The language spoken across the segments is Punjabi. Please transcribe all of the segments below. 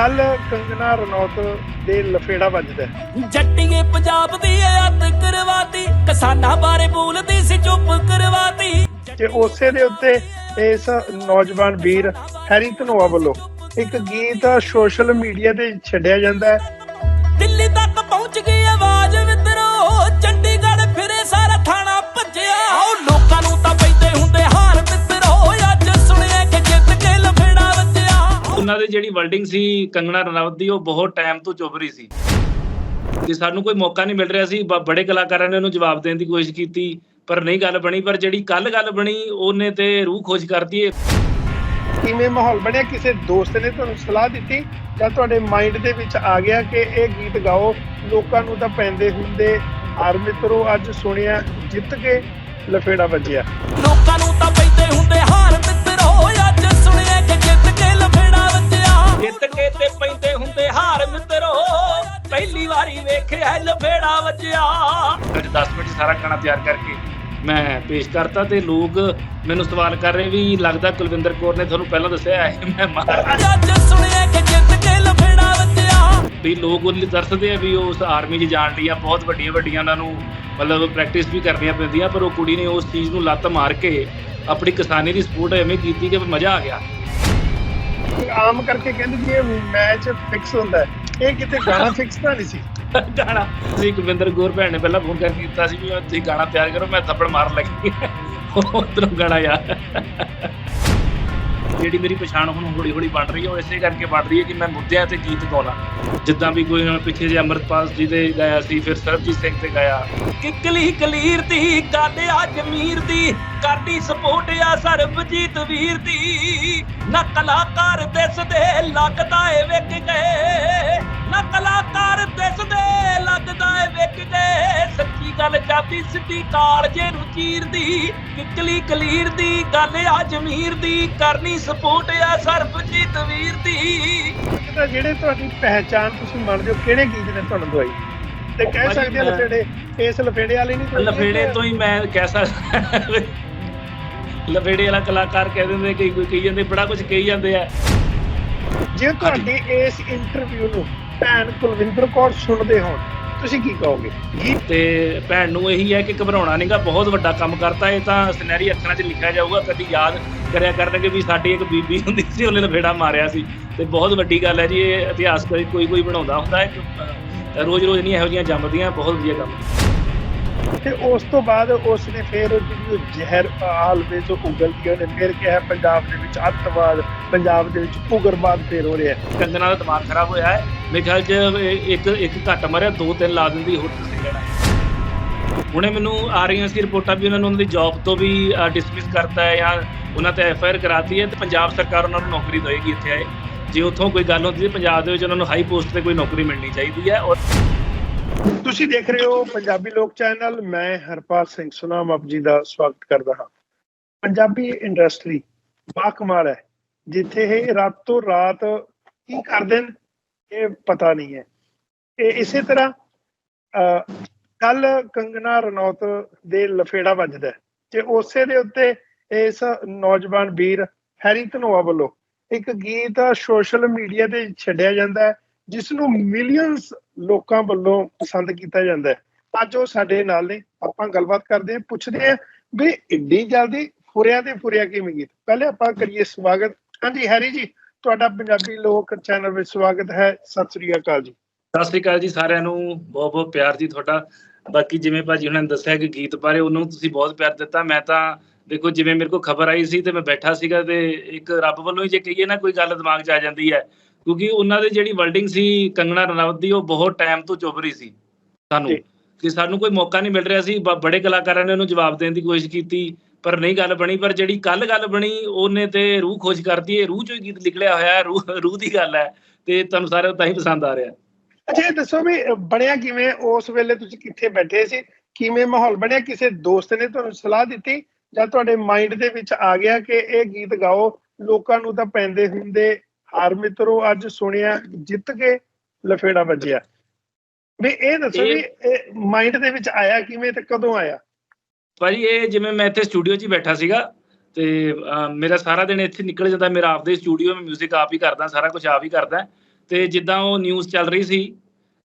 ਕੱਲ ਕੰਗਨਾ ਰਣੌਤ ਦੇ ਲਫੇੜਾ ਵੱਜਦਾ ਹੈ। ਜੱਟੀਏ ਪੰਜਾਬ ਦੀ ਅੱਤ ਕਰਵਾਤੀ ਕਿਸਾਨਾਂ ਬਾਰੇ ਬੋਲਦੀ ਸੀ ਚੁੱਪ ਕਰਵਾਤੀ। ਤੇ ਉਸੇ ਦੇ ਉੱਤੇ ਇਸ ਨੌਜਵਾਨ ਵੀਰ ਹੈਰੀ ਧਨੋਆ ਵੱਲੋਂ ਇੱਕ ਗੀਤ ਸੋਸ਼ਲ ਮੀਡੀਆ ਤੇ ਛੱਡਿਆ ਜਾਂਦਾ ਹੈ। ਦਿੱਲੀ ਤੱਕ ਪਹੁੰਚ ਗਈ ਆਵਾਜ਼ ਮਿੱਤਰੋ ਚੰਡੀਗੜ੍ਹ ਫਿਰੇ ਸਾਰਾ ਥਾਣਾ ਭੱਜਿਆ। ਦੀ ਜਿਹੜੀ ਵਰਡਿੰਗ ਸੀ ਕੰਗਣਾ ਰਣਾਵਤ ਦੀ ਉਹ ਬਹੁਤ ਟਾਈਮ ਤੋਂ ਚੁੱਭ ਰਹੀ ਸੀ। ਕਿ ਸਾਨੂੰ ਕੋਈ ਮੌਕਾ ਨਹੀਂ ਮਿਲ ਰਿਹਾ ਸੀ ਬੜੇ ਕਲਾਕਾਰਾਂ ਨੇ ਉਹਨੂੰ ਜਵਾਬ ਦੇਣ ਦੀ ਕੋਸ਼ਿਸ਼ ਕੀਤੀ ਪਰ ਨਹੀਂ ਗੱਲ ਬਣੀ ਪਰ ਜਿਹੜੀ ਕੱਲ ਗੱਲ ਬਣੀ ਉਹਨੇ ਤੇ ਰੂਹ ਖੁਸ਼ ਕਰਤੀ ਹੈ ਕਿਵੇਂ ਮਾਹੌਲ ਬਣਿਆ? ਕਿਸੇ ਦੋਸਤ ਨੇ ਤੁਹਾਨੂੰ ਸਲਾਹ ਦਿੱਤੀ? ਜਾਂ ਤੁਹਾਡੇ ਮਾਈਂਡ ਦੇ ਵਿੱਚ ਆ ਗਿਆ ਕਿ ਇਹ ਗੀਤ ਗਾਓ? ਲੋਕਾਂ ਨੂੰ ਤਾਂ ਪੈਂਦੇ ਹੁੰਦੇ ਹਾਰ ਮਿੱਤਰੋ ਅੱਜ ਸੁਣਿਆ ਜਿੱਤ ਕੇ ਲਫੇੜਾ ਵੱਜਿਆ। ਲੋਕਾਂ ਨੂੰ ਤਾਂ ਪੈਂਦੇ ਹੁੰਦੇ ਹਾਰ ਮਿੱਤਰੋ ਅੱਜ ਸੁਣਿਆ ਕਿ ਜਿੱਤ ਜਿੱਤ ਕੇ ਤੇ ਪੈਂਦੇ ਹੁੰਦੇ ਹਾਰ ਮਿੱਤਰੋ ਪਹਿਲੀ ਵਾਰੀ ਵੇਖਿਆ ਲਫੇੜਾ ਵੱਜਿਆ। ਅੱਜ 10 ਮਿੰਟ ਸਾਰਾ ਗਾਣਾ ਤਿਆਰ ਕਰਕੇ ਮੈਂ ਪੇਸ਼ ਕਰਤਾ ਤੇ ਲੋਕ ਮੈਨੂੰ ਸਵਾਲ ਕਰ ਰਹੇ ਵੀ ਲੱਗਦਾ ਕੁਲਵਿੰਦਰ ਕੌਰ ਨੇ ਤੁਹਾਨੂੰ ਪਹਿਲਾਂ ਦੱਸਿਆ ਹੈ ਮੈਂ ਮਾਰ ਅੱਜ ਸੁਣਿਆ ਕਿ ਜਿੱਤ ਕੇ ਲਫੇੜਾ ਵੱਜਿਆ। ਵੀ ਲੋਕ ਉਹਦੇ ਲਈ ਤਰਸਦੇ ਆ ਵੀ ਉਹ ਉਸ ਆਰਮੀ 'ਚ ਜਾਣ ਲਈ ਆ ਬਹੁਤ ਵੱਡੀਆਂ ਵੱਡੀਆਂ ਉਹਨਾਂ ਨੂੰ ਮਤਲਬ ਪ੍ਰੈਕਟਿਸ ਵੀ ਕਰਨੀਆਂ ਪੈਂਦੀਆਂ ਪਰ ਉਹ ਕੁੜੀ ਨੇ ਉਸ ਚੀਜ਼ ਨੂੰ ਲੱਤ ਮਾਰ ਕੇ ਆਪਣੀ ਕਿਸਾਨੀ ਦੀ ਸਪੋਰਟ ਐਵੇਂ ਕੀਤੀ ਕਿ ਮਜ਼ਾ ਆ ਗਿਆ। ਆਮ ਕਰਕੇ ਕਹਿੰਦੇ ਜੀ ਇਹ ਮੈਚ ਫਿਕਸ ਹੁੰਦਾ ਹੈ। ਇਹ ਕਿਤੇ ਗਾਣਾ ਫਿਕਸ ਤਾਂ ਨਹੀਂ ਸੀ। ਗਾਣਾ। ਸੀ ਕੁਲਵਿੰਦਰ ਕੌਰ ਭੈਣ ਨੇ ਪਹਿਲਾਂ ਫੋਨ ਕਰਕੇ ਕੀਤਾ ਸੀ ਵੀ ਤੁਸੀਂ ਗਾਣਾ ਤਿਆਰ ਕਰੋ ਮੈਂ ਥੱਪੜ ਮਾਰਨ ਲੱਗੀ ਉਧਰੋਂ ਗਾਣਾ ਯਾਰ। ਜਿਹੜੀ ਮੇਰੀ ਪਛਾਣ ਹੁਣ ਹੌਲੀ ਹੌਲੀ ਬਣ ਰਹੀ ਹੈ, ਉਹ ਇਸੇ ਕਰਕੇ ਬਣ ਰਹੀ ਹੈ ਕਿ ਮੈਂ ਮੁੱਦਿਆਂ ਤੇ ਗੀਤ ਗਾਉਣਾ। ਜਿੱਦਾਂ ਵੀ ਕੋਈ ਹੁਣ ਪਿੱਛੇ ਜੇ ਅਮਰਪਾਲ ਜੀ ਦੇ ਗਾਇਆ ਸੀ, ਫਿਰ ਸਰਬਜੀਤ ਸਿੰਘ ਤੇ ਗਾਇਆ। ਕਿਕਲੀ ਕਲੀਰ ਦੀ ਗੱਲ ਜਮੀਰ ਦੀ ਕਾਡੀ ਸਪੋਰਟ ਆ ਸਰਬਜੀਤ ਵੀਰ ਦੀ। ਨਾ ਕਲਾਕਾਰ ਦਿਸਦੇ ਲੱਗਦਾ ਏ ਵਿਕ ਗਏ ਜਾਤੀ ਸਿੱਧੀ ਕਾਲਜੇ ਨੂੰ ਚੀਰਦੀ ਕਿਕਲੀ ਕਲੀਰ ਦੀ ਗੱਲ ਆ ਜਮੀਰ ਦੀ ਕਰਨੀ ਸਪੋਰਟ ਆ ਸਰਬਜੀਤ ਵੀਰ ਦੀ। ਤਾਂ ਜਿਹੜੇ ਤੁਹਾਡੀ ਪਹਿਚਾਨ ਤੁਸੀਂ ਮੰਨਦੇ ਹੋ ਕਿਹੜੇ ਗੀਤ ਨੇ ਤੁਹਾਨੂੰ ਦਵਾਈ? ਤੇ ਕਹਿ ਸਕਦੇ ਮੈਂ- ਲਫੇੜੇ ਇਸ ਲਫੇੜੇ ਵਾਲੇ ਨਹੀਂ ਕੋਈ ਲਫੇੜੇ ਤੋਂ ਹੀ ਮੈਂ ਕਹਿ ਸਕਦਾ। ਲਫੇੜੇ ਵਾਲਾ ਕਲਾਕਾਰ ਕਹਿ ਦਿੰਦੇ ਕਈ ਕੋਈ ਕਹੀ ਜਾਂਦੇ ਬੜਾ ਕੁਝ ਕਹੀ ਜਾਂਦੇ ਆ। ਜੇ ਤੁਹਾਡੀ ਇਸ ਇੰਟਰਵਿਊ ਨੂੰ ਭੈਣ ਕੁਲਵਿੰਦਰ ਕੌਰ ਸੁਣਦੇ ਹੋਣ ਤੁਸੀਂ ਕੀ ਕਹੋਗੇ? ਗੀਤ ਤੇ ਭੈਣ ਨੂੰ ਇਹੀ ਹੈ ਕਿ ਘਬਰਾਉਣਾ ਨਹੀਂਗਾ ਬਹੁਤ ਵੱਡਾ ਕੰਮ ਕਰਤਾ ਇਹ ਤਾਂ ਸੁਨਹਿਰੀ ਅੱਖਰਾਂ 'ਚ ਲਿਖਿਆ ਜਾਊਗਾ, ਕਦੀ ਯਾਦ ਕਰਿਆ ਕਰਨਗੇ ਵੀ ਸਾਡੀ ਇੱਕ ਬੀਬੀ ਹੁੰਦੀ ਸੀ, ਉਹਨੇ ਲਫੇੜਾ ਮਾਰਿਆ ਸੀ। ਤੇ ਬਹੁਤ ਵੱਡੀ ਗੱਲ ਹੈ ਜੀ, ਇਹ ਇਤਿਹਾਸ ਕੋਈ ਕੋਈ ਕੋਈ ਬਣਾਉਂਦਾ ਹੁੰਦਾ ਹੈ ਰੋਜ਼ ਰੋਜ਼ ਨਹੀਂ ਇਹੋ ਜਿਹੀਆਂ ਜੰਮਦੀਆਂ, ਬਹੁਤ ਵਧੀਆ ਕੰਮ। ਤੇ ਉਸ ਤੋਂ ਬਾਅਦ ਉਸ ਨੇ ਫਿਰ ਜਿਹੜੀ ਉਹ ਜ਼ਹਿਰ ਹਾਲ ਉਗਲਦੀ ਉਹਨੇ ਫਿਰ ਕਿਹਾ ਪੰਜਾਬ ਦੇ ਵਿੱਚ ਅੱਤਵਾਦ, ਪੰਜਾਬ ਦੇ ਵਿੱਚ ਉਗਰਵਾਦ ਫੇਰ ਹੋ ਰਿਹਾ ਹੈ। ਕੰਗਣਾ ਦਾ ਦਿਮਾਗ ਖਰਾਬ ਹੋਇਆ ਹੈ। ਮੇਰੇ ਖਿਆਲ 'ਚ ਇੱਕ ਇੱਕ ਘੱਟ ਮਰਿਆ, ਦੋ ਤਿੰਨ ਲਾ ਦਿੰਦੀ ਹੋਰ ਤੁਸੀਂ ਲੈਣਾ ਹੁਣੇ ਮੈਨੂੰ ਆ ਰਹੀਆਂ ਸੀ ਰਿਪੋਰਟਾਂ ਵੀ, ਉਹਨਾਂ ਨੂੰ ਉਹਨਾਂ ਦੀ ਜੌਬ ਤੋਂ ਵੀ ਡਿਸਮਿਸ ਕਰਤਾ ਹੈ ਜਾਂ ਉਹਨਾਂ ਤੇ ਐਫ ਆਈ ਆਰ ਕਰਾਤੀ ਹੈ ਤੇ ਪੰਜਾਬ ਸਰਕਾਰ ਉਹਨਾਂ ਨੂੰ ਨੌਕਰੀ ਦੇਵੇਗੀ ਇੱਥੇ ਆਏ। ਜੇ ਉੱਥੋਂ ਕੋਈ ਗੱਲ ਹੁੰਦੀ ਹੈ ਪੰਜਾਬ ਦੇ ਵਿੱਚ ਉਹਨਾਂ ਨੂੰ ਹਾਈ ਪੋਸਟ ਤੇ ਕੋਈ ਨੌਕਰੀ ਮਿਲਣੀ ਚਾਹੀਦੀ ਹੈ ਔਰ ਤੁਸੀਂ ਦੇਖ ਰਹੇ ਹੋ ਪੰਜਾਬੀ ਲੋਕ ਚੈਨਲ, ਮੈਂ ਹਰਪਾਲ ਸਿੰਘ ਸੁਨਾਮ ਆਪ ਜੀ ਦਾ ਸਵਾਗਤ ਕਰਦਾ ਹਾਂ। ਪੰਜਾਬੀ ਇੰਡਸਟਰੀ ਬਾਕਮਾਲ ਹੈ, ਜਿੱਥੇ ਇਹ ਰਾਤੋਂ ਰਾਤ ਕੀ ਕਰਦੇ ਨੇ, ਇਹ ਪਤਾ ਨਹੀਂ ਹੈ। ਇਹ ਇਸੇ ਤਰ੍ਹਾਂ ਕੱਲ ਕੰਗਨਾ ਰਣੌਤ ਦੇ ਲਫੇੜਾ ਵੱਜਦਾ ਹੈ ਤੇ ਉਸੇ ਦੇ ਉੱਤੇ ਇਸ ਨੌਜਵਾਨ ਵੀਰ ਹੈਰੀ ਧਨੋਆ ਵੱਲੋਂ ਇੱਕ ਗੀਤ ਸੋਸ਼ਲ ਮੀਡੀਆ ਤੇ ਛੱਡਿਆ ਜਾਂਦਾ ਹੈ। ਜਿਸ ਨੂੰ ਮਿਲੀਅਨਸ ਲੋਕਾਂ ਵੱਲੋਂ ਪਸੰਦ ਕੀਤਾ ਜਾਂਦਾ ਹੈ। ਅੱਜ ਉਹ ਸਾਡੇ ਨਾਲ ਨੇ। ਆਪਾਂ ਗੱਲਬਾਤ ਕਰਦੇ ਹਾਂ, ਪੁੱਛਦੇ ਹਾਂ ਵੀ ਇੰਨੀ ਜਲਦੀ ਫੁਰਿਆ ਤੇ ਫੁਰਿਆ ਕਿਵੇਂ ਗੀਤ ਪਹਿਲੇ ਆਪਾਂ ਕਰੀਏ ਸਵਾਗਤ। ਹਾਂਜੀ, ਹੈਰੀ ਜੀ, ਤੁਹਾਡਾ ਪੰਜਾਬੀ ਲੋਕ ਚੈਨਲ ਵਿੱਚ ਸਵਾਗਤ ਹੈ। ਸਤਿ ਸ੍ਰੀ ਅਕਾਲ ਜੀ। ਸਤਿ ਸ੍ਰੀ ਅਕਾਲ ਜੀ ਸਾਰਿਆਂ ਨੂੰ। ਬਹੁਤ ਬਹੁਤ ਪਿਆਰ ਜੀ ਤੁਹਾਡਾ। ਬਾਕੀ ਜਿਵੇਂ ਭਾਜੀ ਉਹਨਾਂ ਨੇ ਦੱਸਿਆ ਕਿ ਗੀਤ ਬਾਰੇ, ਉਹਨੂੰ ਤੁਸੀਂ ਬਹੁਤ ਪਿਆਰ ਦਿੱਤਾ। ਮੈਂ ਤਾਂ ਦੇਖੋ, ਜਿਵੇਂ ਮੇਰੇ ਕੋਲ ਖਬਰ ਆਈ ਸੀ ਤੇ ਮੈਂ ਬੈਠਾ ਸੀਗਾ ਤੇ ਇੱਕ ਰੱਬ ਵੱਲੋਂ ਹੀ ਜੇ ਕਹੀਏ ਨਾ, ਕੋਈ ਗੱਲ ਦਿਮਾਗ 'ਚ ਆ ਜਾਂਦੀ ਹੈ। ਕਿਉਂਕਿ ਉਹਨਾਂ ਦੀ ਜਿਹੜੀ ਵਰਡਿੰਗ ਸੀ ਕੰਗਣਾ ਰਣਾਵਤ ਦੀ ਉਹ ਬਹੁਤ ਟਾਈਮ ਤੋਂ ਚੁੱਭ ਰਹੀ ਸੀ ਸਾਨੂੰ। ਕਿ ਸਾਨੂੰ ਕੋਈ ਮੌਕਾ ਨਹੀਂ ਮਿਲ ਰਿਹਾ ਸੀ ਬੜੇ ਕਲਾਕਾਰਾਂ ਨੇ ਉਹਨੂੰ ਜਵਾਬ ਦੇਣ ਦੀ ਕੋਸ਼ਿਸ਼ ਕੀਤੀ ਪਰ ਨਹੀਂ ਗੱਲ ਬਣੀ। ਪਰ ਜਿਹੜੀ ਕੱਲ ਗੱਲ ਬਣੀ ਉਹਨੇ ਤੇ ਰੂਹ ਖੁਸ਼ ਕਰਤੀ। ਹੈ ਰੂਹ ਚੋਂ ਹੀ ਗੀਤ ਨਿਕਲਿਆ ਹੋਇਆ ਹੈ ਰੂਹ ਰੂਹ ਦੀ ਗੱਲ ਹੈ ਤੇ ਤੁਹਾਨੂੰ ਸਾਰਿਆਂ ਨੂੰ ਤਾਂ ਹੀ ਪਸੰਦ ਆ ਰਿਹਾ। ਅੱਛਾ ਇਹ ਦੱਸੋ ਵੀ ਬਣਿਆ ਕਿਵੇਂ? ਉਸ ਵੇਲੇ ਤੁਸੀਂ ਕਿੱਥੇ ਬੈਠੇ ਸੀ? ਕਿਵੇਂ ਮਾਹੌਲ ਬਣਿਆ? ਕਿਸੇ ਦੋਸਤ ਨੇ ਤੁਹਾਨੂੰ ਸਲਾਹ ਦਿੱਤੀ? ਜਾਂ ਤੁਹਾਡੇ ਮਾਈਂਡ ਦੇ ਵਿੱਚ ਆ ਗਿਆ ਕਿ ਇਹ ਗੀਤ ਗਾਓ? ਲੋਕਾਂ ਨੂੰ ਤਾਂ ਪੈਂਦੇ ਹੁੰਦੇ ਹਾਰ ਮਿੱਤਰੋ ਅੱਜ ਸੁਣਿਆ ਜਿੱਤ ਕੇ ਲਫੇੜਾ ਵੱਜਿਆ। ਵੀ ਇਹ ਦੱਸੋ ਵੀ ਇਹ ਮਾਈਂਡ ਦੇ ਵਿੱਚ ਆਇਆ ਕਿਵੇਂ ਤੇ ਕਦੋਂ ਆਇਆ? ਭਾਜੀ ਇਹ ਜਿਵੇਂ ਮੈਂ ਇੱਥੇ ਸਟੂਡੀਓ 'ਚ ਹੀ ਬੈਠਾ ਸੀਗਾ ਤੇ ਮੇਰਾ ਸਾਰਾ ਦਿਨ ਇੱਥੇ ਨਿਕਲ ਜਾਂਦਾ ਮੇਰਾ ਆਪਦੇ ਸਟੂਡੀਓ ਮੈਂ 뮤직 ਆਪ ਹੀ ਕਰਦਾ ਸਾਰਾ ਕੁਝ ਆਪ ਹੀ ਕਰਦਾ। ਤੇ ਜਿੱਦਾਂ ਉਹ ਨਿਊਜ਼ ਚੱਲ ਰਹੀ ਸੀ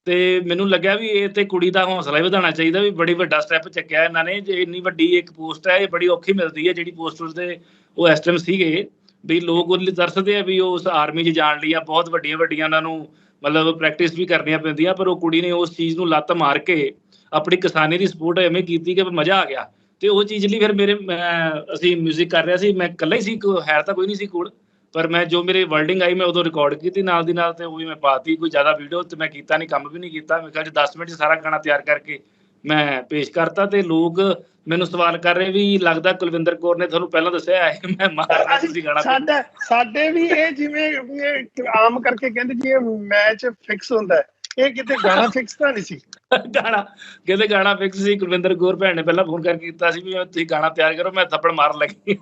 ਤੇ ਮੈਨੂੰ ਲੱਗਿਆ ਵੀ ਇਹ ਤੇ ਕੁੜੀ ਦਾ ਹੌਸਲਾ ਹੀ ਵਧਾਉਣਾ ਚਾਹੀਦਾ ਵੀ ਬੜੀ ਵੱਡਾ ਸਟੈਪ ਚੱਕਿਆ ਇਹਨਾਂ ਨੇ ਜੇ ਇੰਨੀ ਵੱਡੀ ਇੱਕ ਪੋਸਟ ਹੈ ਇਹ ਬੜੀ ਔਖੀ ਮਿਲਦੀ ਹੈ ਜਿਹੜੀ ਪੋਸਟ ਉਸਦੇ ਉਹ ਇਸ ਟਾਈਮ ਸੀਗੇ। ਵੀ ਲੋਕ ਉਹ ਦਰਸਦੇ ਆ ਵੀ ਉਹ ਉਸ ਆਰਮੀ 'ਚ ਜਾਣ ਲਈ ਆ ਬਹੁਤ ਵੱਡੀਆਂ ਵੱਡੀਆਂ ਉਹਨਾਂ ਨੂੰ ਮਤਲਬ ਪ੍ਰੈਕਟਿਸ ਵੀ ਕਰਨੀਆਂ ਪੈਂਦੀਆਂ, ਪਰ ਉਹ ਕੁੜੀ ਨੇ ਉਸ ਚੀਜ਼ ਨੂੰ ਲੱਤ ਮਾਰ ਕੇ ਆਪਣੀ ਕਿਸਾਨੀ ਦੀ ਸਪੋਰਟ ਐਵੇਂ ਕੀਤੀ ਕਿ ਮਜ਼ਾ ਆ ਗਿਆ। ਤੇ ਉਹ ਚੀਜ਼ ਲਈ ਫਿਰ ਮੇਰੇ, ਮੈਂ- ਅਸੀਂ 뮤직 ਕਰ ਰਿਹਾ ਸੀ, ਮੈਂ ਇਕੱਲਾ ਹੀ ਸੀ ਕੋ- ਹੈ ਤਾਂ ਕੋਈ ਨਹੀਂ ਸੀ ਕੋਲ, ਪਰ ਮੈਂ ਜੋ ਮੇਰੇ ਵਰਡਿੰਗ ਆਈ, ਮੈਂ ਉਦੋਂ ਰਿਕਾਰਡ ਕੀਤੀ ਨਾਲ ਦੀ ਨਾਲ ਤੇ ਉਹ ਵੀ ਮੈਂ ਪਾਤੀ, ਕੋਈ ਜ਼ਿਆਦਾ ਵੀਡੀਓ ਤੇ ਮੈਂ ਕੀਤਾ ਨਹੀਂ ਕੰਮ ਵੀ ਨਹੀਂ ਕੀਤਾ। ਮੈਂ ਕਿਹਾ ਜੀ 10 ਮਿੰਟ ਸਾਰਾ ਗਾਣਾ ਤਿਆਰ ਕਰਕੇ ਮੈਂ ਪੇਸ਼ ਕਰਤਾ ਤੇ ਲੋਕ ਮੈਨੂੰ ਸਵਾਲ ਕਰ ਰਹੇ ਵੀ ਲੱਗਦਾ ਕੁਲਵਿੰਦਰ ਕੌਰ ਨੇ ਤੁਹਾਨੂੰ ਪਹਿਲਾਂ ਦੱਸਿਆ ਹੈ ਮੈਂ ਮਾਰਨਾ ਤੁਸੀਂ ਗਾਣਾ ਸਾਡਾ ਸਾਡੇ ਵੀ ਇਹ ਜਿਵੇਂ ਆਮ ਕਰਕੇ ਕਹਿੰਦੇ ਜੀ ਇਹ ਮੈਚ ਫਿਕਸ ਹੁੰਦਾ ਹੈ। ਇਹ ਕਿਤੇ ਗਾਣਾ ਫਿਕਸ ਤਾਂ ਨਹੀਂ ਸੀ। ਗਾਣਾ ਕਹਿੰਦੇ ਗਾਣਾ ਫਿਕਸ ਸੀ ਕੁਲਵਿੰਦਰ ਕੌਰ ਭੈਣ ਨੇ ਪਹਿਲਾਂ ਫੋਨ ਕਰਕੇ ਕੀਤਾ ਸੀ ਵੀ ਤੁਸੀਂ ਗਾਣਾ ਤਿਆਰ ਕਰੋ ਮੈਂ ਥੱਪੜ ਮਾਰਨ ਲੱਗੀ।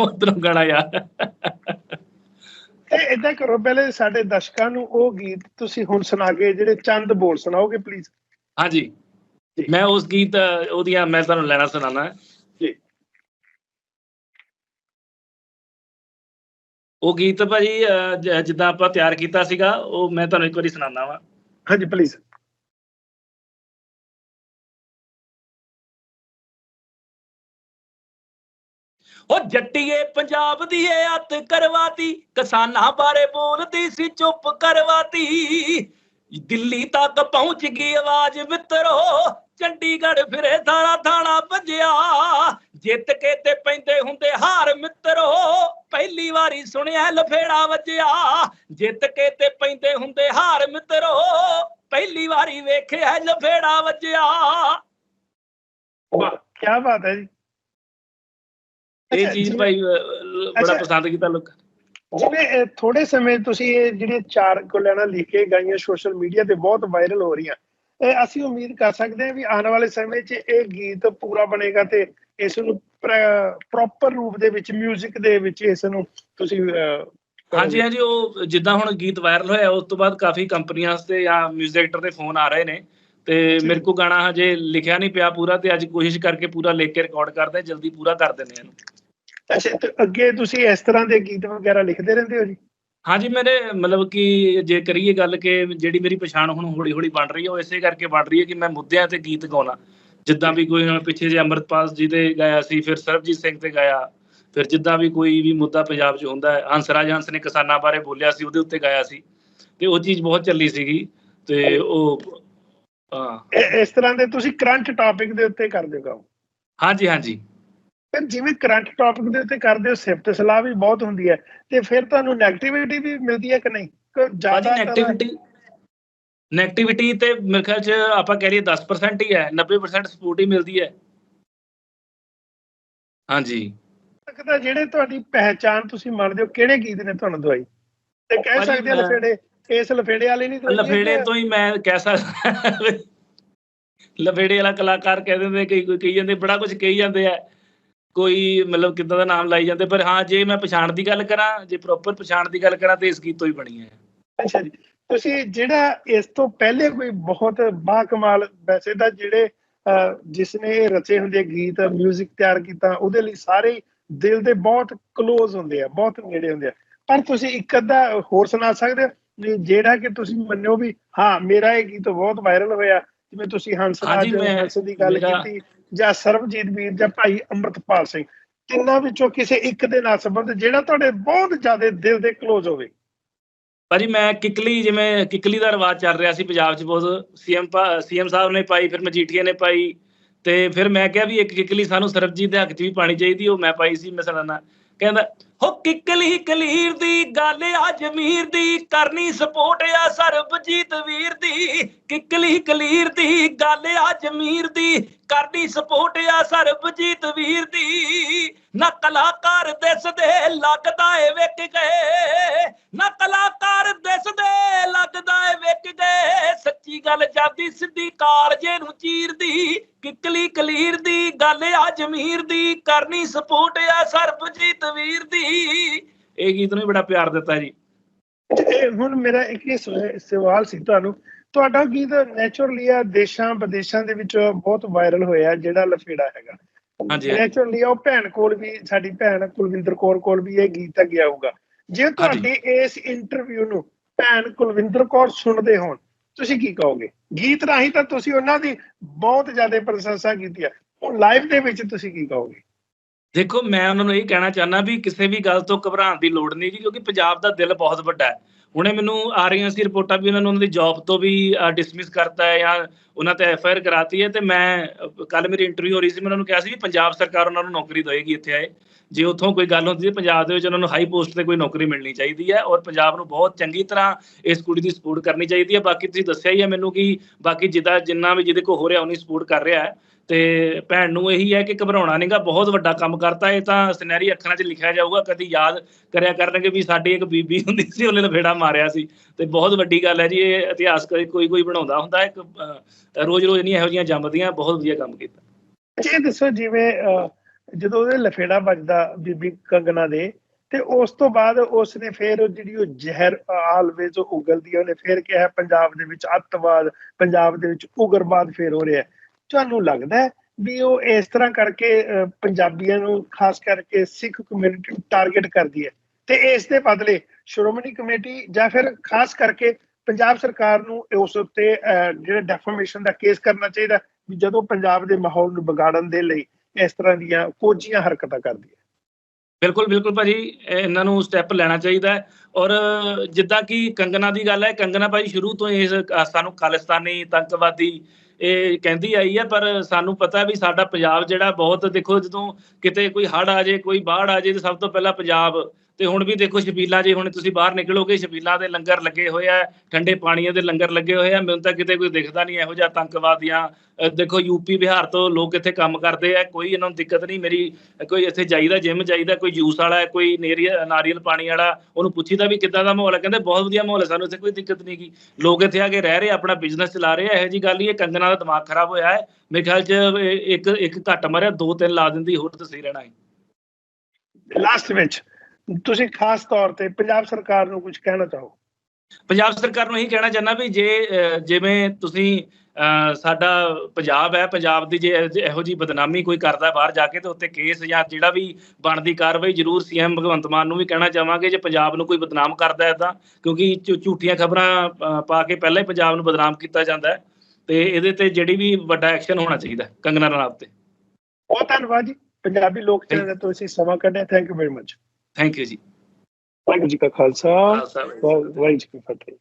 ਉਧਰੋਂ ਗਾਣਾ ਯਾਰ। ਇਹ ਇਦਾਂ ਕਰੋ ਪਹਿਲੇ ਸਾਡੇ ਦਰਸ਼ਕਾਂ ਨੂੰ ਉਹ ਗੀਤ ਤੁਸੀਂ ਹੁਣ ਸੁਣਾ ਕੇ ਜਿਹੜੇ ਚੰਦ ਬੋਲ ਸੁਣਾਓਗੇ ਪਲੀਜ਼ ਹਾਂਜੀ। ਮੈਂ ਉਸ ਗੀਤ ਉਹਦੀਆਂ ਮੈਂ ਤੁਹਾਨੂੰ ਲੈਣਾ ਸੁਣਾਣਾ ਜੀ। ਉਹ ਗੀਤ ਭਾਜੀ ਜਿੱਦਾਂ ਆਪਾਂ ਤਿਆਰ ਕੀਤਾ ਸੀਗਾ ਉਹ ਮੈਂ ਤੁਹਾਨੂੰ ਇੱਕ ਵਾਰੀ ਸੁਣਾਉਣਾ ਵਾ। ਹਾਂਜੀ ਪਲੀਜ਼ ਉਹ ਜੱਟੀਏ ਪੰਜਾਬ ਦੀ ਏ ਅੱਤ ਕਰਵਾਤੀ ਕਿਸਾਨਾਂ ਬਾਰੇ ਬੋਲਦੀ ਸੀ ਚੁੱਪ ਕਰਵਾਤੀ। ਦਿੱਲੀ ਤੱਕ ਪਹੁੰਚ ਗਈ ਆਵਾਜ਼ ਮਿੱਤਰੋ ਚੰਡੀਗੜ੍ਹ ਫਿਰੇ ਥਾਣਾ ਥਾਣਾ ਭੱਜਿਆ। ਜਿੱਤ ਕੇ ਤੇ ਪੈਂਦੇ ਹੁੰਦੇ ਹਾਰ ਮਿੱਤਰੋ ਪਹਿਲੀ ਵਾਰੀ ਸੁਣਿਆ ਲਫੇੜਾ ਵੱਜਿਆ। ਜਿੱਤ ਕੇ ਤੇ ਪੈਂਦੇ ਹੁੰਦੇ ਹਾਰ ਮਿੱਤਰੋ ਪਹਿਲੀ ਵਾਰੀ ਵੇਖਿਆ ਲਫੇੜਾ ਵੱਜਿਆ। ਵਾਹ ਕੀ ਬਾਤ ਹੈ ਜੀ। ਇਹ ਚੀਜ਼ ਭਾਈ ਬੜਾ। ਪਸੰਦ ਕੀਤਾ ਲੋਕਾਂ ਜਿਵੇਂ ਥੋੜੇ ਸਮੇਂ ਤੁਸੀਂ ਇਹ ਜਿਹੜੇ ਚਾਰ ਕੋਲਿਆਂ ਲਿਖ ਕੇ ਗਾਈਆਂ ਸੋਸ਼ਲ ਮੀਡੀਆ ਤੇ ਬਹੁਤ ਵਾਇਰਲ ਹੋ ਰਹੀਆਂ। ਅਸੀਂ ਉਮੀਦ ਕਰ ਸਕਦੇ ਹਾਂ ਵੀ ਆਉਣ ਵਾਲੇ ਸਮੇਂ 'ਚ ਇਹ ਗੀਤ ਪੂਰਾ ਬਣੇਗਾ ਤੇ ਇਸ ਨੂੰ ਪ੍ਰੋਪਰ ਰੂਪ ਦੇ ਵਿੱਚ 뮤직 ਦੇ ਵਿੱਚ ਇਸ ਨੂੰ ਤੁਸੀਂ ਅਹ, ਹਾਂਜੀ ਹਾਂਜੀ ਉਹ ਜਿੱਦਾਂ ਹੁਣ ਗੀਤ ਵਾਇਰਲ ਹੋਇਆ ਉਸ ਤੋਂ ਬਾਅਦ ਕਾਫੀ ਕੰਪਨੀਆਂ ਤੇ ਜਾਂ 뮤직 ਡਾਇਰੈਕਟਰ ਦੇ ਫੋਨ ਆ ਰਹੇ ਨੇ ਤੇ ਮੇਰੇ ਕੋ ਗਾਣਾ ਹਜੇ ਲਿਖਿਆ ਨਹੀਂ ਪਿਆ ਪੂਰਾ ਤੇ ਅੱਜ ਕੋਸ਼ਿਸ਼ ਕਰਕੇ ਪੂਰਾ ਲਿਖ ਕੇ ਰਿਕਾਰਡ ਕਰਦੇ ਜਲਦੀ ਪੂਰਾ ਕਰ ਦਿੰਦੇ ਹਾਂ ਇਹਨੂੰ ਅੱਛਾ ਤੇ ਅੱਗੇ ਤੁਸੀਂ ਇਸ ਤਰ੍ਹਾਂ ਦੇ ਗੀਤ ਵਗੈਰਾ ਲਿਖਦੇ ਰਹਿੰਦੇ ਹੋ ਜੀ ਹਾਂਜੀ ਮੇਰੇ ਮਤਲਬ ਕਿ ਜੇ ਕਰੀਏ ਗੱਲ ਕਿ ਜਿਹੜੀ ਮੇਰੀ ਪਛਾਣ ਹੁਣ ਹੌਲੀ ਹੌਲੀ ਬਣ ਰਹੀ ਹੈ ਉਹ ਇਸੇ ਕਰਕੇ ਬਣ ਰਹੀ ਹੈ ਕਿ ਮੈਂ ਮੁੱਦਿਆਂ ਤੇ ਗੀਤ ਗਾਉਣਾ। ਜਿੱਦਾਂ ਵੀ ਕੋਈ ਹੁਣ ਪਿੱਛੇ ਜੇ ਅੰਮ੍ਰਿਤਪਾਲ ਜੀ ਤੇ ਗਾਇਆ ਸੀ ਫਿਰ ਸਰਬਜੀਤ ਸਿੰਘ ਤੇ ਗਾਇਆ। ਫਿਰ ਜਿੱਦਾਂ ਵੀ ਕੋਈ ਵੀ ਮੁੱਦਾ ਪੰਜਾਬ 'ਚ ਹੁੰਦਾ ਹੈ ਹੰਸਰਾਜ ਹੰਸ ਨੇ ਕਿਸਾਨਾਂ ਬਾਰੇ ਬੋਲਿਆ ਸੀ ਉਹਦੇ ਉੱਤੇ ਗਾਇਆ ਸੀ। ਤੇ ਉਹ ਚੀਜ਼ ਬਹੁਤ ਚੱਲੀ ਸੀਗੀ ਤੇ ਉਹ ਹਾਂ। ਇਸ ਤਰ੍ਹਾਂ ਦੇ ਤੁਸੀਂ ਕਰੰਟ ਟਾਪਿਕ ਦੇ ਉੱਤੇ ਕਰਦੇ ਹੋ ਕੰਮ। ਹਾਂਜੀ ਹਾਂਜੀ। ਫਿਰ ਜਿਵੇਂ ਕਰੰਟ ਟਾਪਿਕ ਦੇ ਉੱਤੇ ਕਰਦੇ ਹੋ ਸਿਫਤ ਸਲਾਹ ਵੀ ਬਹੁਤ ਹੁੰਦੀ ਹੈ ਤੇ ਫਿਰ ਤੁਹਾਨੂੰ 네ਗੇਟਿਵਿਟੀ ਵੀ ਮਿਲਦੀ ਹੈ ਕਿ ਨਹੀਂ? ਜ਼ਿਆਦਾ ਨੈਗੇਟਿਵਿਟੀ ਨੈਗੇਟਿਵਿਟੀ ਤੇ ਮੇਰੇ ਖਿਆਲ ਚ ਆਪਾਂ ਕਹਿ ਲਈਏ 10% ਹੀ ਹੈ 90% ਸਪੋਰਟ ਹੀ ਮਿਲਦੀ ਹੈ। ਹਾਂਜੀ। ਸਕਦਾ ਜਿਹੜੇ ਤੁਹਾਡੀ ਪਹਿਚਾਨ ਤੁਸੀਂ ਮੰਨਦੇ ਹੋ ਕਿਹੜੇ ਗੀਤ ਨੇ ਤੁਹਾਨੂੰ ਦਵਾਈ? ਤੇ ਕਹਿ ਸਕਦੇ ਹੋ ਮੈਂ- ਲਫੇੜੇ ਇਸ ਲਫੇੜੇ ਵਾਲੇ ਨਹੀਂ ਦਵਾਈ ਲਫੇੜੇ ਤੋਂ ਹੀ ਮੈਂ ਕਹਿ ਸਕਦਾ। ਲਫੇੜੇ ਵਾਲਾ ਕਲਾਕਾਰ ਕਹਿ ਦਿੰਦੇ ਕਈ ਕੋਈ ਕਹੀ ਜਾਂਦੇ ਬੜਾ ਕੁਝ ਕਹੀ ਜਾਂਦੇ ਆ। ਕੋਈ ਮਤਲਬ ਕਿੱਦਾਂ ਦਾ ਨਾਮ ਲਾਈ ਜਾਂਦੇ ਪਰ ਹਾਂ ਜੇ ਮੈਂ ਪਛਾਣ ਦੀ ਗੱਲ ਕਰਾਂ ਜੇ ਪ੍ਰੋਪਰ ਪਛਾਣ ਦੀ ਗੱਲ ਕਰਾਂ ਤੇ ਇਸ ਗੀਤ ਤੋਂ ਹੀ ਬਣੀ ਹੈ। ਅੱਛਾ ਜੀ। ਤੁਸੀਂ ਜਿਹੜਾ ਇਸ ਤੋਂ ਪਹਿਲੇ ਕੋਈ ਬਹੁਤ ਬਾ ਕਮਾਲ ਵੈਸੇ ਤਾਂ ਜਿਹੜੇ ਜਿਸ ਨੇ ਇਹ ਰਚੇ ਹੁੰਦੇ ਗੀਤ 뮤직 ਤਿਆਰ ਕੀਤਾ ਉਹਦੇ ਲਈ ਸਾਰੇ ਦਿਲ ਦੇ ਬਹੁਤ ਕਲੋਜ਼ ਹੁੰਦੇ ਆ ਬਹੁਤ ਨੇੜੇ ਹੁੰਦੇ ਆ। ਪਰ ਤੁਸੀਂ ਇੱਕ ਅੱਧਾ ਹੋਰ ਸੁਣਾ ਸਕਦੇ ਹੋ ਜਿਹੜਾ ਕਿ ਤੁਸੀਂ ਮੰਨਿਓ ਵੀ ਹਾਂ ਮੇਰਾ ਇਹ ਗੀਤ ਬਹੁਤ ਵਾਇਰਲ ਹੋਇਆ ਜਿਵੇਂ ਤੁਸੀਂ ਹੰਸਰਾਜ ਹਾਂਜੀ, ਮੈਂ- ਹੰਸ ਦੀ ਗੱਲ ਕੀਤੀ ਜਾਂ ਸਰਬਜੀਤ ਵੀਰ ਜਾਂ ਭਾਈ ਅੰਮ੍ਰਿਤਪਾਲ ਸਿੰਘ, ਤਿੰਨਾਂ ਵਿੱਚੋਂ ਕਿਸੇ ਇੱਕ ਦੇ ਨਾਲ ਸੰਬੰਧ ਜਿਹੜਾ ਤੁਹਾਡੇ ਬਹੁਤ ਜ਼ਿਆਦਾ ਦਿਲ ਦੇ ਕਲੋਜ਼ ਹੋਵੇ। ਭਾਜੀ, ਮੈਂ ਕਿਕਲੀ ਜਿਵੇਂ ਕਿਕਲੀ ਦਾ ਰਿਵਾਜ ਚੱਲ ਰਿਹਾ ਸੀ ਪੰਜਾਬ 'ਚ ਬਹੁਤ। ਸੀਐਮ ਸੀਐਮ ਸਾਹਿਬ ਨੇ ਪਾਈ, ਫਿਰ ਮਜੀਠੀਆ ਨੇ ਪਾਈ। ਤੇ ਫਿਰ ਮੈਂ ਕਿਹਾ ਵੀ ਇੱਕ ਕਿਕਲੀ ਸਾਨੂੰ ਸਰਬਜੀਤ ਦੇ ਹੱਕ 'ਚ ਵੀ ਪਾਣੀ ਚਾਹੀਦੀ, ਉਹ ਮੈਂ ਪਾਈ ਸੀ ਮਸਲਾਨਾ ਕਹਿੰਦਾ ਹੋ ਕਿਕਲੀ ਕਲੀਰ ਦੀ ਗੱਲ ਆ ਜਮੀਰ ਦੀ, ਕਰਨੀ ਸਪੋਰਟ ਆ ਸਰਬਜੀਤ ਵੀਰ ਦੀ। ਕਿਕਲੀ ਕਲੀਰ ਦੀ ਗੱਲ ਆ ਜਮੀਰ ਦੀ, ਕਰਨੀ ਸਪੋਰਟ ਆ ਸਰਬਜੀਤ ਵੀਰ ਦੀ। ਨਾ ਕਲਾਕਾਰ ਦਿਸਦੇ ਲੱਗਦਾ ਏ ਵਿਕ ਗਏ ਨਾ ਕਲਾਕਾਰ ਦਿਸਦੇ ਲੱਗਦਾ ਏ ਵਿਕ ਗਏ ਸੱਚੀ ਗੱਲ ਜਾਂਦੀ ਸਿੱਧੀ ਕਾਲਜੇ ਨੂੰ ਚੀਰਦੀ ਕਿਕਲੀ ਕਲੀਰ ਦੀ ਗੱਲ ਆ ਜਮੀਰ ਦੀ, ਕਰਨੀ ਸਪੋਰਟ ਆ ਸਰਬਜੀਤ ਵੀਰ ਦੀ। ਇਹ ਗੀਤ ਨੂੰ ਵੀ ਬੜਾ ਪਿਆਰ ਦਿੱਤਾ ਜੀ। ਇਹ ਹੁਣ ਮੇਰਾ ਇੱਕ ਸਵ- ਸਵਾਲ ਸੀ ਤੁਹਾਨੂੰ। ਤੁਹਾਡਾ ਗੀਤ ਨੇਚਰਲੀ ਆ ਦੇਸ਼ਾਂ ਵਿਦੇਸ਼ਾਂ ਦੇ ਵਿੱਚ ਬਹੁਤ ਵਾਇਰਲ ਹੋਇਆ ਜਿਹੜਾ ਲਫੇੜਾ ਹੈਗਾ। ਹਾਂਜੀ। ਨੇਚਰਲੀ ਉਹ ਭੈਣ ਕੋਲ ਵੀ ਸਾਡੀ ਭੈਣ ਕੁਲਵਿੰਦਰ ਕੌਰ ਕੋਲ ਵੀ ਇਹ ਗੀਤ ਗਿਆ ਹੋਊਗਾ ਜੇ ਤੁਹਾਡੀ ਇਸ ਇੰਟਰਵਿਊ ਨੂੰ ਭੈਣ ਕੁਲਵਿੰਦਰ ਕੌਰ ਸੁਣਦੇ ਹੋਣ ਤੁਸੀਂ ਕੀ ਕਹੋਗੇ? ਗੀਤ ਰਾਹੀਂ ਤਾਂ ਤੁਸੀਂ ਉਹਨਾਂ ਦੀ ਬਹੁਤ ਜ਼ਿਆਦਾ ਪ੍ਰਸ਼ੰਸਾ ਕੀਤੀ ਹੈ ਹੁਣ ਲਾਈਵ ਦੇ ਵਿੱਚ ਤੁਸੀਂ ਕੀ ਕਹੋਗੇ? ਦੇਖੋ, ਮੈਂ ਉਹਨਾਂ ਨੂੰ ਇਹ ਕਹਿਣਾ ਚਾਹੁੰਦਾ ਵੀ ਕਿਸੇ ਵੀ ਗੱਲ ਤੋਂ ਘਬਰਾਉਣ ਦੀ ਲੋੜ ਨਹੀਂ ਜੀ, ਕਿਉਂਕਿ ਪੰਜਾਬ ਦਾ ਦਿਲ ਬਹੁਤ ਵੱਡਾ ਹੈ। ਹੁਣੇ ਮੈਨੂੰ ਆ ਰਹੀਆਂ ਸੀ ਰਿਪੋਰਟਾਂ ਵੀ ਉਹਨਾਂ ਨੂੰ ਉਹਨਾਂ ਦੀ ਜੌਬ ਤੋਂ ਵੀ ਡਿਸਮਿਸ ਕਰਤਾ ਹੈ ਜਾਂ ਉਹਨਾਂ ਤੇ ਐਫ ਆਈ ਆਰ ਕਰਾਤੀ ਹੈ ਤੇ ਮੈਂ ਕੱਲ ਮੇਰੀ ਇੰਟਰਵਿਊ ਹੋ ਰਹੀ ਸੀ, ਮੈਂ ਉਹਨਾਂ ਨੂੰ ਕਿਹਾ ਸੀ ਵੀ ਪੰਜਾਬ ਸਰਕਾਰ ਉਹਨਾਂ ਨੂੰ ਨੌਕਰੀ ਦੇਵੇਗੀ ਇੱਥੇ ਆਏ। ਜੇ ਉੱਥੋਂ ਕੋਈ ਗੱਲ ਹੁੰਦੀ ਹੈ ਪੰਜਾਬ ਦੇ ਵਿੱਚ ਉਹਨਾਂ ਨੂੰ ਹਾਈ ਪੋਸਟ ਤੇ ਕੋਈ ਨੌਕਰੀ ਮਿਲਣੀ ਚਾਹੀਦੀ ਹੈ ਔਰ ਪੰਜਾਬ ਨੂੰ ਬਹੁਤ ਚੰਗੀ ਤਰ੍ਹਾਂ ਇਸ ਕੁੜੀ ਦੀ ਸਪੋਰਟ ਕਰਨੀ ਚਾਹੀਦੀ ਹੈ। ਬਾਕੀ ਤੁਸੀਂ ਦੱਸਿਆ ਹੀ ਹੈ ਮੈਨੂੰ ਕਿ ਬਾਕੀ ਜਿੱਦਾਂ ਜਿੰਨਾ ਵੀ ਜਿਹਦੇ ਕੋ ਹੋ ਰਿਹਾ ਉਹਨੀ ਸਪੋਰਟ ਕਰ ਰਿਹਾ ਹੈ। ਤੇ ਭੈਣ ਨੂੰ ਇਹੀ ਹੈ ਕਿ ਘਬਰਾਉਣਾ ਨਹੀਂਗਾ ਬਹੁਤ ਵੱਡਾ ਕੰਮ ਕਰਤਾ, ਇਹ ਤਾਂ ਸੁਨਹਿਰੀ ਅੱਖਰਾਂ 'ਚ ਲਿਖਿਆ ਜਾਊਗਾ, ਕਦੀ ਯਾਦ ਕਰਿਆ ਕਰਨਗੇ ਵੀ ਸਾਡੀ ਇੱਕ ਬੀਬੀ ਹੁੰਦੀ ਸੀ, ਉਹਨੇ ਲਫੇੜਾ ਮਾਰਿਆ ਸੀ। ਤੇ ਬਹੁਤ ਵੱਡੀ ਗੱਲ ਹੈ ਜੀ, ਇਹ ਇਤਿਹਾਸ ਕੋਈ ਕੋਈ ਬਣਾਉਂਦਾ ਹੁੰਦਾ, ਇੱਕ ਰੋਜ਼ ਰੋਜ਼ ਨਹੀਂ ਇਹੋ ਜਿਹੀਆਂ ਜੰਮਦੀਆਂ, ਬਹੁਤ ਵਧੀਆ ਕੰਮ ਕੀਤਾ। ਇਹ ਦੱਸੋ ਜਿਵੇਂ ਜਦੋਂ ਉਹਦੇ ਲਫੇੜਾ ਵੱਜਦਾ ਬੀਬੀ ਕੰਗਨਾ ਦੇ, ਤੇ ਉਸ ਤੋਂ ਬਾਅਦ ਉਸ ਨੇ ਫਿਰ ਜਿਹੜੀ ਉਹ ਜ਼ਹਿਰ ਆਲਵੇਜ਼ ਉਗਲਦੀ ਹੈ, ਉਹਨੇ ਫੇਰ ਕਿਹਾ ਪੰਜਾਬ ਦੇ ਵਿੱਚ ਅੱਤਵਾਦ, ਪੰਜਾਬ ਦੇ ਵਿੱਚ ਉਗਰਵਾਦ ਫੇਰ ਹੋ ਰਿਹਾ ਹੈ। ਤੁਹਾਨੂੰ ਲੱਗਦਾ ਵੀ ਉਹ ਇਸ ਤਰ੍ਹਾਂ ਕਰਕੇ ਪੰਜਾਬੀਆਂ ਨੂੰ ਖਾਸ ਕਰਕੇ ਸਿੱਖ ਕਮਿਊਨਿਟੀ ਨੂੰ ਟਾਰਗੇਟ ਕਰਦੀ ਹੈ? ਤੇ ਇਸ ਦੇ ਬਦਲੇ ਸ਼੍ਰੋਮਣੀ ਕਮੇਟੀ ਜਾਂ ਫਿਰ ਖਾਸ ਕਰਕੇ ਪੰਜਾਬ ਸਰਕਾਰ ਨੂੰ ਉਸ ਉੱਤੇ ਜਿਹੜਾ ਡੈਫਾਮੇਸ਼ਨ ਦਾ ਕੇਸ ਕਰਨਾ ਚਾਹੀਦਾ, ਵੀ ਜਦੋਂ ਪੰਜਾਬ ਦੇ ਮਾਹੌਲ ਨੂੰ ਵਿਗਾੜਨ ਦੇ ਲਈ ਇਸ ਤਰ੍ਹਾਂ ਦੀਆਂ ਕੋਝੀਆਂ ਹਰਕਤਾਂ ਕਰਦੀ ਹੈ? ਬਿਲਕੁਲ ਬਿਲਕੁਲ ਭਾਜੀ ਇਹਨਾਂ ਨੂੰ ਸਟੈਪ ਲੈਣਾ ਚਾਹੀਦਾ ਹੈ। ਔਰ ਜਿੱਦਾਂ ਕਿ ਕੰਗਨਾ ਦੀ ਗੱਲ ਹੈ, ਕੰਗਨਾ ਭਾਜੀ ਸ਼ੁਰੂ ਤੋਂ ਇਸ ਸਾਨੂੰ ਖਾਲਿਸਤਾਨੀ ਤੰਕਵਾਦੀ ਇਹ ਕਹਿੰਦੀ ਆਈ ਹੈ ਪਰ ਸਾਨੂੰ ਪਤਾ ਵੀ ਸਾਡਾ ਪੰਜਾਬ ਜਿਹੜਾ ਬਹੁਤ ਦੇਖੋ ਜਦੋਂ ਕਿਤੇ ਕੋਈ ਹੜ ਆ ਜੇ ਕੋਈ ਬਾੜ ਆ ਜੇ ਤੇ ਸਭ ਤੋਂ ਪਹਿਲਾਂ ਪੰਜਾਬ ਤੇ ਹੁਣ ਵੀ ਦੇਖੋ ਸ਼ਬੀਲਾਂ ਜੇ, ਹੁਣ ਤੁਸੀਂ ਬਾਹਰ ਨਿਕਲੋਗੇ, ਸ਼ਬੀਲਾਂ ਦੇ ਲੰਗਰ ਲੱਗੇ ਹੋਏ ਆ, ਠੰਡੇ ਪਾਣੀਆਂ ਦੇ ਲੰਗਰ ਲੱਗੇ ਹੋਏ ਆ, ਮੈਨੂੰ ਤਾਂ ਕਿਤੇ ਕੋਈ ਦਿਖਦਾ ਨਹੀਂ, ਇਹੋ ਜਿਹਾ ਤੰਕਵਾਦੀਆਂ ਦੇਖੋ ਯੂਪੀ ਬਿਹਾਰ ਤੋਂ ਲੋਕ ਇੱਥੇ ਕੰਮ ਕਰਦੇ ਆ, ਕੋਈ ਇਹਨਾਂ ਨੂੰ ਦਿੱਕਤ ਨਹੀਂ, ਮੇਰੀ, ਕੋਈ ਇੱਥੇ ਜਾਈਦਾ, ਜਿਮ ਜਾਈਦਾ, ਕੋਈ ਜੂਸ ਵਾਲਾ, ਕੋਈ ਨਾਰੀਅਲ ਪਾਣੀ ਵਾਲਾ, ਉਹਨੂੰ ਪੁੱਛੀਦਾ ਵੀ ਕਿੱਦਾਂ ਦਾ ਮਾਹੌਲ ਹੈ ਕਹਿੰਦੇ ਬਹੁਤ ਵਧੀਆ ਮਾਹੌਲ ਹੈ ਸਾਨੂੰ ਇੱਥੇ ਕੋਈ ਦਿੱਕਤ ਨਹੀਂ ਗੀ। ਲੋਕ ਇੱਥੇ ਆ ਕੇ ਰਹਿ ਰਹੇ ਆਪਣਾ ਬਿਜ਼ਨਸ ਚਲਾ ਰਹੇ ਇਹੋ ਜੀ ਗੱਲ ਹੀ ਇਹ ਕੰਗਨਾ ਦਾ ਦਿਮਾਗ ਖਰਾਬ ਹੋਇਆ ਹੈ, ਮੇਰੇ ਖਿਆਲ 'ਚ ਇੱਕ ਇੱਕ ਘੱਟ ਮਰਿਆ, ਦੋ ਤਿੰਨ ਲਾ ਦਿੰਦੀ, ਹੋਰ ਤਾਂ ਰਹਿਣਾ ਹੈ। ਲਾਸਟ ਵਿੱਚ ਤੁਸੀਂ ਖਾਸ ਤੌਰ ਤੇ ਪੰਜਾਬ ਸਰਕਾਰ ਨੂੰ ਕੁਝ ਕਹਿਣਾ ਚਾਹੋ? ਪੰਜਾਬ ਸਰਕਾਰ ਨੂੰ ਇਹੀ ਕਹਿਣਾ ਚਾਹੁੰਦਾ ਵੀ ਜੇ ਜਿਵੇਂ ਤੁਸੀਂ ਸਾਡਾ ਪੰਜਾਬ ਹੈ ਪੰਜਾਬ ਦੀ ਜੇ ਇਹੋ ਜੀ ਬਦਨਾਮੀ ਕੋਈ ਕਰਦਾ ਬਾਹਰ ਜਾ ਕੇ ਤੇ ਉੱਤੇ ਕੇਸ ਜਾਂ ਜਿਹੜਾ ਵੀ ਬਣਦੀ ਕਾਰਵਾਈ ਜ਼ਰੂਰ ਸੀਐਮ ਭਗਵੰਤ ਮਾਨ ਨੂੰ ਵੀ ਕਹਿਣਾ ਚਾਹਾਂਗੇ ਜੇ ਪੰਜਾਬ ਨੂੰ ਕੋਈ ਬਦਨਾਮ ਕਰਦਾ ਹੈ ਤਾਂ ਕਿਉਂਕਿ ਝੂਠੀਆਂ ਖਬਰਾਂ ਪਾ ਕੇ ਪਹਿਲਾਂ ਹੀ ਪੰਜਾਬ ਨੂੰ ਬਦਨਾਮ ਕੀਤਾ ਜਾਂਦਾ ਹੈ ਤੇ ਇਹਦੇ ਤੇ ਜਿਹੜੀ ਵੀ ਵੱਡਾ ਐਕਸ਼ਨ ਹੋਣਾ ਚਾਹੀਦਾ ਕੰਗਨਾ ਰਣਾਵਤ ਤੇ। ਬਹੁਤ ਧੰਨਵਾਦ ਜੀ। ਪੰਜਾਬੀ ਲੋਕ ਚੈਨਲ ਤੋਂ ਤੁਸੀਂ ਸਮਾਂ ਕੱਢਿਆ। Thank you very much thank you ਜੀ। ਵਾਹਿਗੁਰੂ ਜੀ ਕਾ ਖਾਲਸਾ। ਵਾਹਿਗੁਰੂ ਜੀ ਕੀ ਫਤਿਹ।